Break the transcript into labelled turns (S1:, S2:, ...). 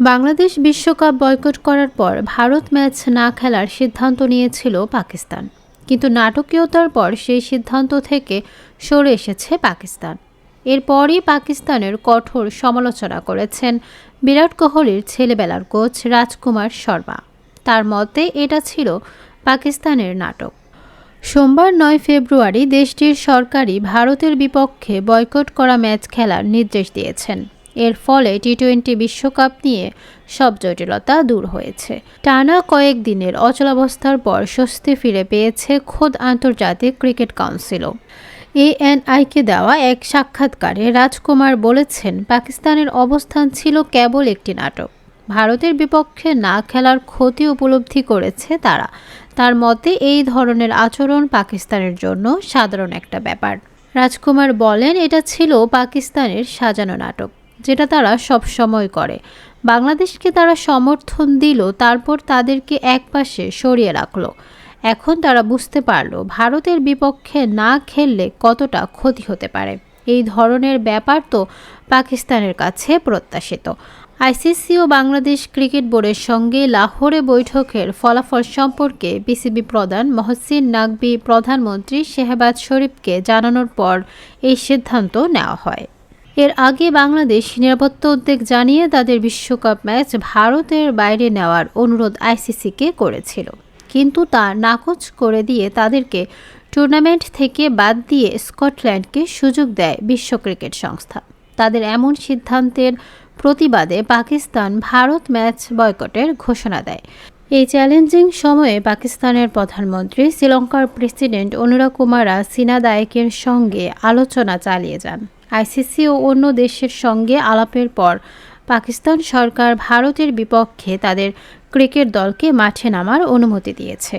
S1: বাংলাদেশ বিশ্বকাপ বয়কট করার পর ভারত ম্যাচ না খেলার সিদ্ধান্ত নিয়েছিল পাকিস্তান। কিন্তু নাটকীয়তার পর সেই সিদ্ধান্ত থেকে সরে এসেছে পাকিস্তান। এরপরই পাকিস্তানের কঠোর সমালোচনা করেছেন বিরাট কোহলির ছেলেবেলার কোচ রাজকুমার শর্মা। তার মতে, এটা ছিল পাকিস্তানের নাটক। সোমবার নয় ফেব্রুয়ারি দেশটির সরকারি ভারতের বিপক্ষে বয়কট করা ম্যাচ খেলার নির্দেশ দিয়েছেন। এর ফলে টি টোয়েন্টি বিশ্বকাপ নিয়ে সব জটিলতা দূর হয়েছে। টানা কয়েক দিনের অচলাবস্থার পর স্বস্তি ফিরে পেয়েছে খোদ আন্তর্জাতিক ক্রিকেট কাউন্সিলও। এএনআইকে দেওয়া এক সাক্ষাৎকারে রাজকুমার বলেছেন, পাকিস্তানের অবস্থান ছিল কেবল একটি নাটক। ভারতের বিপক্ষে না খেলার ক্ষতি উপলব্ধি করেছে তারা। তার মতে, এই ধরনের আচরণ পাকিস্তানের জন্য সাধারণ একটা ব্যাপার। রাজকুমার বলেন, এটা ছিল পাকিস্তানের সাজানো নাটক। যেটা তারা সব সময় করে। বাংলাদেশকে তারা সমর্থন দিল, তারপর তাদেরকে একপাশে সরিয়ে রাখল। এখন তারা বুঝতে পারল, ভারতের বিপক্ষে না খেললে কতটা ক্ষতি হতে পারে। এই ধরনের ব্যাপার তো পাকিস্তানের কাছে প্রত্যাশিত। আইসিসি ও বাংলাদেশ ক্রিকেট বোর্ডের সঙ্গে লাহোরে বৈঠকের ফলাফল সম্পর্কে বিসিবি প্রধান মহসিন নাকবি প্রধানমন্ত্রী শেহবাজ শরীফকে জানানোর পর এই সিদ্ধান্ত নেওয়া হয়। এর আগে বাংলাদেশ নিরাপত্তা উদ্বেগ জানিয়ে তাদের বিশ্বকাপ ম্যাচ ভারতের বাইরে নেওয়ার অনুরোধ আইসিসিকে করেছিল। কিন্তু তা নাকচ করে দিয়ে তাদেরকে টুর্নামেন্ট থেকে বাদ দিয়ে স্কটল্যান্ডকে সুযোগ দেয় বিশ্ব ক্রিকেট সংস্থা। তাদের এমন সিদ্ধান্তের প্রতিবাদে পাকিস্তান ভারত ম্যাচ বয়কটের ঘোষণা দেয়। এই চ্যালেঞ্জিং সময়ে পাকিস্তানের প্রধানমন্ত্রী, শ্রীলঙ্কার প্রেসিডেন্ট অনুরা কুমারা সিনা সিনাদায়কের সঙ্গে আলোচনা চালিয়ে যান। আইসিসি ও অন্য দেশের সঙ্গে আলাপের পর পাকিস্তান সরকার ভারতের বিপক্ষে তাদের ক্রিকেট দলকে মাঠে নামার অনুমতি দিয়েছে।